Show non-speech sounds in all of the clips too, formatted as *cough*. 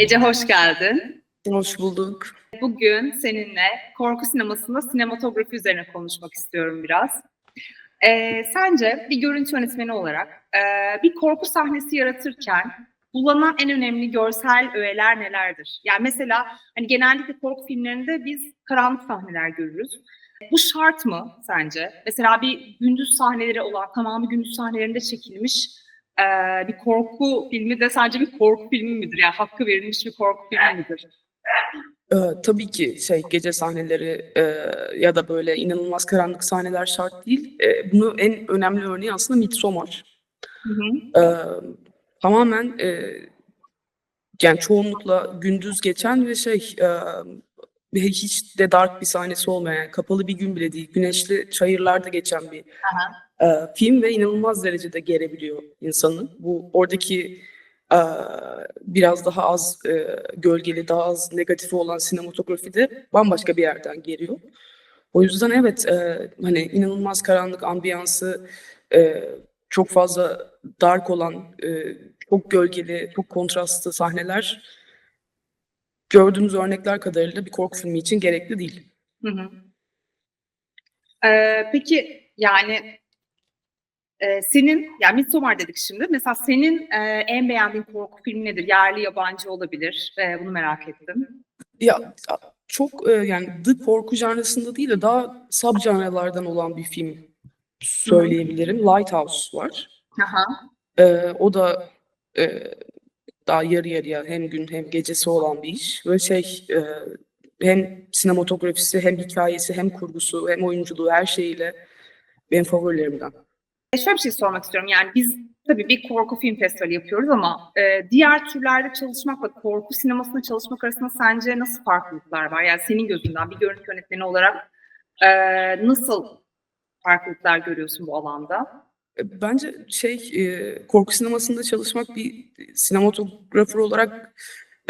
Ece hoş geldin. Hoş bulduk. Bugün seninle korku sinemasında sinematografi üzerine konuşmak istiyorum biraz. Ee, sence bir görüntü yönetmeni olarak e, bir korku sahnesi yaratırken kullanılan en önemli görsel öğeler nelerdir? Yani mesela hani genellikle korku filmlerinde biz karanlık sahneler görürüz. Bu şart mı sence? Mesela bir gündüz sahneleri olan, tamamı gündüz sahnelerinde çekilmiş e, bir korku filmi de sadece bir korku filmi midir? Yani hakkı verilmiş bir korku filmi midir? Ee, tabii ki şey gece sahneleri e, ya da böyle inanılmaz karanlık sahneler şart değil. E, bunu en önemli örneği aslında Midsommar. Hı hı. Ee, tamamen e, yani çoğunlukla gündüz geçen ve şey e, hiç de dark bir sahnesi olmayan yani kapalı bir gün bile değil güneşli çayırlarda geçen bir e, film ve inanılmaz derecede gerebiliyor insanı. Bu oradaki e, biraz daha az e, gölgeli, daha az negatifi olan sinematografi de bambaşka bir yerden geliyor. O yüzden evet e, hani inanılmaz karanlık ambiyansı e, çok fazla dark olan, e, çok gölgeli, çok kontrastlı sahneler gördüğümüz örnekler kadarıyla bir korku filmi için gerekli değil. Hı hı. Ee, peki yani e, senin, yani Midsommar dedik şimdi. Mesela senin e, en beğendiğin korku filmi nedir? Yerli, yabancı olabilir. E, bunu merak ettim. Ya çok e, yani the korku janrasında değil de daha sub janralardan olan bir film söyleyebilirim. Lighthouse var. Aha. E, o da e, daha yarı yarıya hem gün hem gecesi olan bir iş. Ve şey e, hem sinematografisi hem hikayesi hem kurgusu hem oyunculuğu her şeyiyle benim favorilerimden. E, şöyle bir şey sormak istiyorum. Yani biz tabii bir korku film festivali yapıyoruz ama e, diğer türlerde çalışmakla korku sinemasında çalışmak arasında sence nasıl farklılıklar var? Yani senin gözünden bir görüntü yönetmeni olarak e, nasıl farklılıklar görüyorsun bu alanda? Bence şey e, korku sinemasında çalışmak bir sinematografer olarak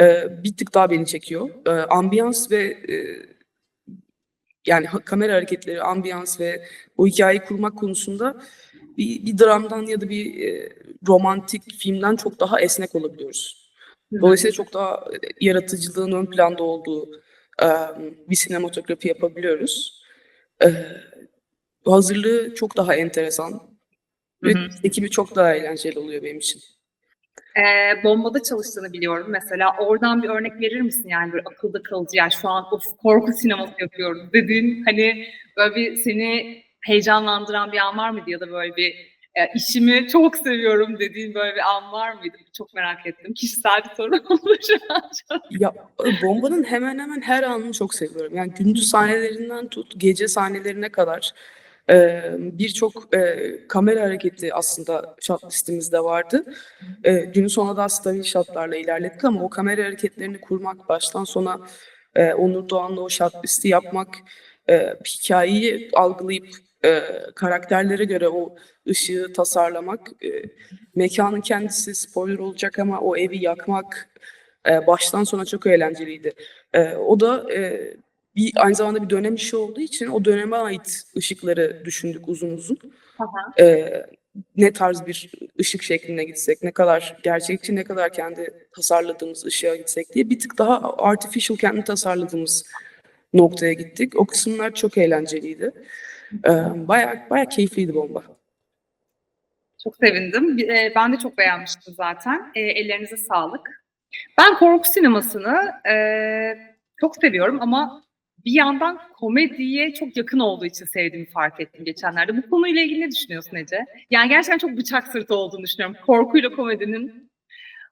e, bir tık daha beni çekiyor. E, ambiyans ve e, yani kamera hareketleri, ambiyans ve o hikayeyi kurmak konusunda bir, bir dramdan ya da bir e, romantik filmden çok daha esnek olabiliyoruz. Dolayısıyla çok daha e, yaratıcılığın ön planda olduğu e, bir sinematografi yapabiliyoruz. E, hazırlığı çok daha enteresan ve ekibi çok daha eğlenceli oluyor benim için. Ee, bombada çalıştığını biliyorum mesela. Oradan bir örnek verir misin? Yani böyle akılda kalıcı, yani şu an of korku sineması yapıyoruz dediğin hani böyle bir seni heyecanlandıran bir an var mıydı? Ya da böyle bir e, işimi çok seviyorum dediğin böyle bir an var mıydı? Çok merak ettim. Kişisel bir soru *laughs* oldu şu an. Ya e, bombanın hemen hemen her anını çok seviyorum. Yani gündüz sahnelerinden tut gece sahnelerine kadar e, birçok e, kamera hareketi aslında shot listemizde vardı. E, günün sonunda da stabil shotlarla ilerlettik ama o kamera hareketlerini kurmak baştan sona Onur Doğan'la o shot listi yapmak, e, hikayeyi algılayıp e, karakterlere göre o ışığı tasarlamak, e, mekanın kendisi spoiler olacak ama o evi yakmak e, baştan sona çok eğlenceliydi. E, o da e, bir aynı zamanda bir dönem işi olduğu için o döneme ait ışıkları düşündük uzun uzun. Aha. E, ne tarz bir ışık şekline gitsek, ne kadar gerçekçi, ne kadar kendi tasarladığımız ışığa gitsek diye bir tık daha artificial kendi tasarladığımız noktaya gittik. O kısımlar çok eğlenceliydi. E, bayağı, bayağı keyifliydi bomba. Çok sevindim. E, Ben de çok beğenmiştim zaten. E, ellerinize sağlık. Ben korku sinemasını e, çok seviyorum ama bir yandan komediye çok yakın olduğu için sevdiğimi fark ettim geçenlerde. Bu konuyla ilgili ne düşünüyorsun Ece? Yani gerçekten çok bıçak sırtı olduğunu düşünüyorum. Korkuyla komedinin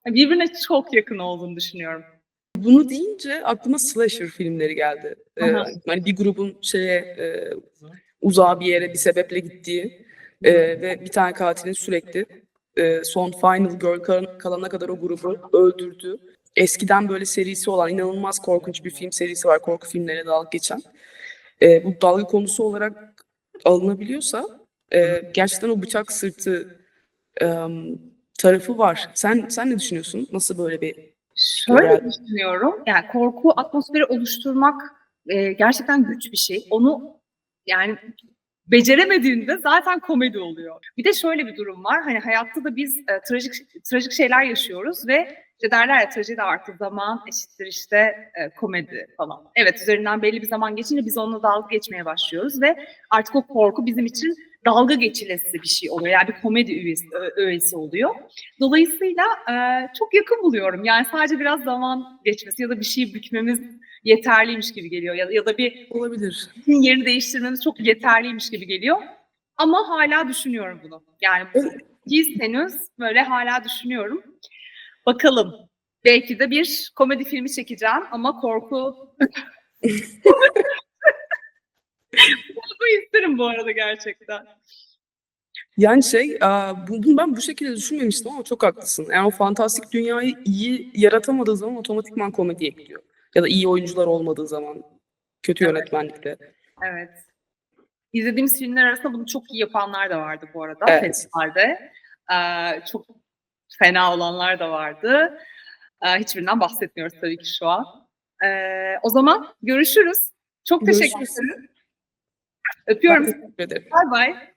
birbirine çok yakın olduğunu düşünüyorum. Bunu deyince aklıma slasher filmleri geldi. Ee, hani bir grubun şeye e, uzağa bir yere bir sebeple gittiği e, ve bir tane katilin sürekli e, son Final Girl kal- kalana kadar o grubu öldürdüğü. Eskiden böyle serisi olan inanılmaz korkunç bir film serisi var korku filmlerine dalga geçen. E, bu dalga konusu olarak alınabiliyorsa e, gerçekten o bıçak sırtı e, tarafı var. Sen sen ne düşünüyorsun? Nasıl böyle bir Şöyle Herhalde. düşünüyorum. Yani korku atmosferi oluşturmak e, gerçekten güç bir şey. Onu yani beceremediğinde zaten komedi oluyor. Bir de şöyle bir durum var. Hani hayatta da biz e, trajik trajik şeyler yaşıyoruz ve İşte derler ya trajedi artı zaman eşittir işte e, komedi falan. Evet üzerinden belli bir zaman geçince biz onunla dalga geçmeye başlıyoruz ve artık o korku bizim için dalga geçilesi bir şey oluyor. Yani bir komedi üyesi, öğesi oluyor. Dolayısıyla e, çok yakın buluyorum. Yani sadece biraz zaman geçmesi ya da bir şeyi bükmemiz yeterliymiş gibi geliyor. Ya, ya da bir Olabilir. yerini değiştirmemiz çok yeterliymiş gibi geliyor. Ama hala düşünüyorum bunu. Yani biz henüz böyle hala düşünüyorum. Bakalım. Belki de bir komedi filmi çekeceğim ama korku... korku isterim bu arada gerçekten. Yani şey, bunu ben bu şekilde düşünmemiştim ama çok haklısın. Yani o fantastik dünyayı iyi yaratamadığı zaman otomatikman komedi ekliyor. Ya da iyi oyuncular olmadığı zaman, kötü yönetmenlikte. Evet. İzlediğimiz filmler arasında bunu çok iyi yapanlar da vardı bu arada Evet. festivalde. Ee, çok fena olanlar da vardı. Ee, hiçbirinden bahsetmiyoruz tabii ki şu an. Ee, o zaman görüşürüz. Çok teşekkür ederim. Öpüyorum. Teşekkür ederim. Bay bay.